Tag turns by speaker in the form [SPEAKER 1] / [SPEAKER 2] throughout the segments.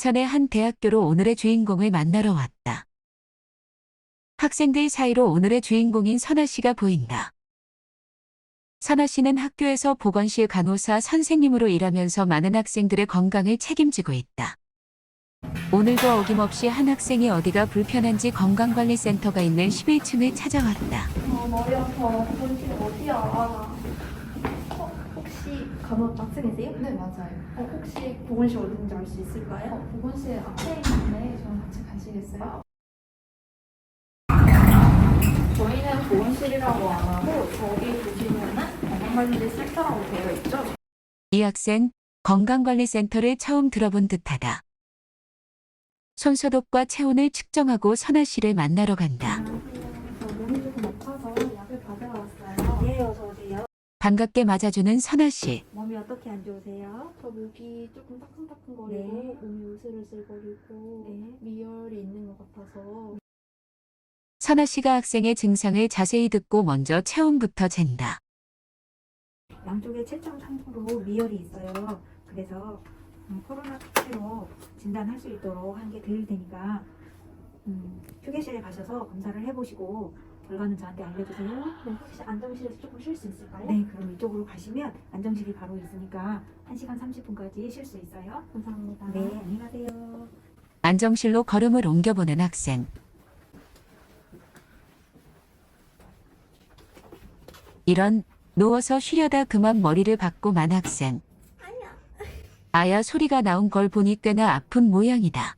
[SPEAKER 1] 인천의 한 대학교로 오늘의 주인공을 만나러 왔다. 학생들 사이로 오늘의 주인공인 선아 씨가 보인다. 선아 씨는 학교에서 보건실 간호사 선생님으로 일하면서 많은 학생들의 건강을 책임지고 있다. 오늘도 어김없이 한 학생이 어디가 불편한지 건강관리센터가 있는 11층을 찾아왔다.
[SPEAKER 2] 아, 머리 아파. 보건실 어디야? 어, 혹시 간호 학생이세요?
[SPEAKER 3] 네, 맞아요.
[SPEAKER 2] 어, 혹시 보건실 어딘지 알 수 있을까요?
[SPEAKER 3] 어, 보건실 앞에 있는데 저랑 같이 가시겠어요? 저희는 보건실이라고 안 하고 저기 보시면은 건강관리 센터라고 되어 있죠?
[SPEAKER 1] 이 학생 건강관리센터를 처음 들어본 듯하다. 손소독과 체온을 측정하고 선아 씨를 만나러 간다.
[SPEAKER 3] 안녕하세요. 저 몸이 조금 아파서 약을 받으러 왔어요.
[SPEAKER 4] 네, 어서 오세요.
[SPEAKER 1] 반갑게 맞아주는 선아 씨.
[SPEAKER 4] 어떻게 안 좋으세요?
[SPEAKER 3] 저 목이 조금 따끔따끔거리고
[SPEAKER 4] 네.
[SPEAKER 3] 몸이 으슬으슬거리고
[SPEAKER 4] 네.
[SPEAKER 3] 미열이 있는 것 같아서
[SPEAKER 1] 선아 씨가 학생의 증상을 자세히 듣고 먼저 체온부터 잰다.
[SPEAKER 4] 양쪽에 7.3% 미열이 있어요. 그래서 음, 코로나 특히로 진단할 수 있도록 한 게 드릴 테니까 음, 휴게실에 가셔서 검사를 해보시고 결과는 저한테 알려주세요.
[SPEAKER 3] 네, 혹시 안정실에서 조금 쉴 수 있을까요?
[SPEAKER 4] 네, 그럼 이쪽으로 가시면 안정실이 바로 있으니까 1시간 30분까지 쉴 수 있어요.
[SPEAKER 3] 감사합니다.
[SPEAKER 4] 네, 안녕히 가세요.
[SPEAKER 1] 안정실로 걸음을 옮겨보는 학생. 이런 누워서 쉬려다 그만 머리를 박고 만 학생. 아야 소리가 나온 걸 보니 꽤나 아픈 모양이다.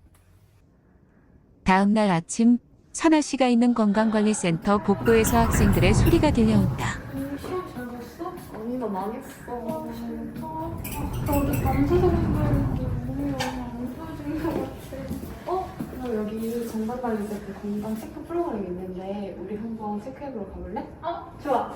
[SPEAKER 1] 다음 날 아침 선아 씨가 있는 건강관리센터 복도에서 학생들의 소리가 들려온다.
[SPEAKER 3] 오늘 시험 잘 봤어? 아니 나 망했어. 진짜? 나 어제 밤새서 공부했는데 몸이 너무 안 좋아진 것 같아. 어? 그럼 여기 건강관리센터 건강 체크 프로그램이 있는데 우리 한번 체크해보러 가볼래? 어? 좋아.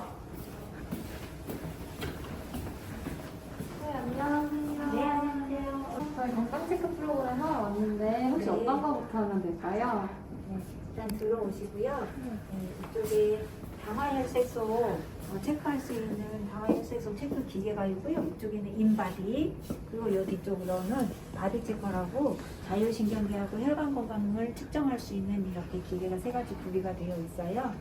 [SPEAKER 3] 네, 안녕하세요.
[SPEAKER 4] 네, 안녕하세요.
[SPEAKER 3] 저희 건강 체크 프로그램 하러 왔는데 혹시
[SPEAKER 4] 네.
[SPEAKER 3] 어떤 거부터 하면 될까요?
[SPEAKER 4] 네, 일단 들어오시고요. 네, 이쪽에 당화혈색소 어, 체크할 수 있는 당화혈색소 체크 기계가 있고요. 이쪽에는 인바디 그리고 이 뒤쪽으로는 바디 체커라고 자율신경계하고 혈관 건강을 측정할 수 있는 이렇게 기계가 세 가지 구비가 되어 있어요.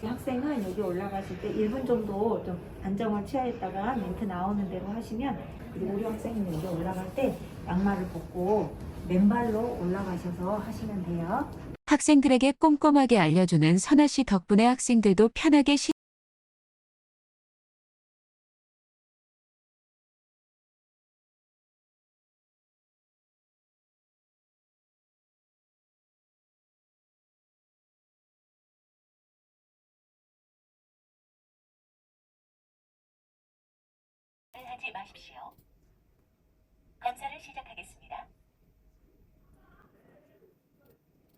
[SPEAKER 4] 그 학생은 여기 올라가실 때 1분 정도 좀 안정을 취하였다가 멘트 나오는 대로 하시면 그리고 우리 학생은 여기 올라갈 때 양말을 벗고 맨발로 올라가셔서 하시면 돼요.
[SPEAKER 1] 학생들에게 꼼꼼하게 알려주는 선아 씨 덕분에 학생들도 편하게 쉬
[SPEAKER 5] 하지 마십시오. 검사를 시작하겠습니다.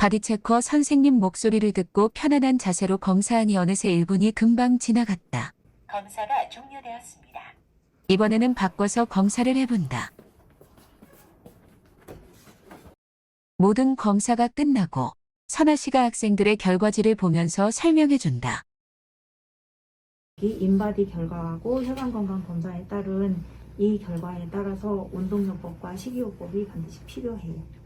[SPEAKER 1] 바디체커 선생님 목소리를 듣고 편안한 자세로 검사하니 어느새 1분이 금방 지나갔다.
[SPEAKER 5] 검사가 종료되었습니다.
[SPEAKER 1] 이번에는 바꿔서 검사를 해본다. 모든 검사가 끝나고 선아 씨가 학생들의 결과지를 보면서 설명해준다.
[SPEAKER 4] 이 인바디 결과하고 혈관 건강 검사에 따른 이 결과에 따라서 운동요법과 식이요법이 반드시 필요해요.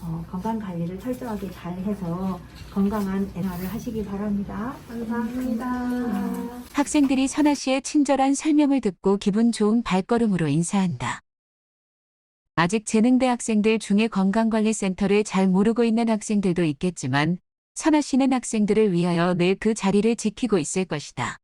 [SPEAKER 4] 네. 어, 건강 관리를 철저하게 잘 해서 건강한 생활을 하시기 바랍니다.
[SPEAKER 3] 감사합니다.
[SPEAKER 1] 학생들이 선아 씨의 친절한 설명을 듣고 기분 좋은 발걸음으로 인사한다. 아직 재능대 학생들 중에 건강관리센터를 잘 모르고 있는 학생들도 있겠지만 선아 씨는 학생들을 위하여 늘 그 자리를 지키고 있을 것이다.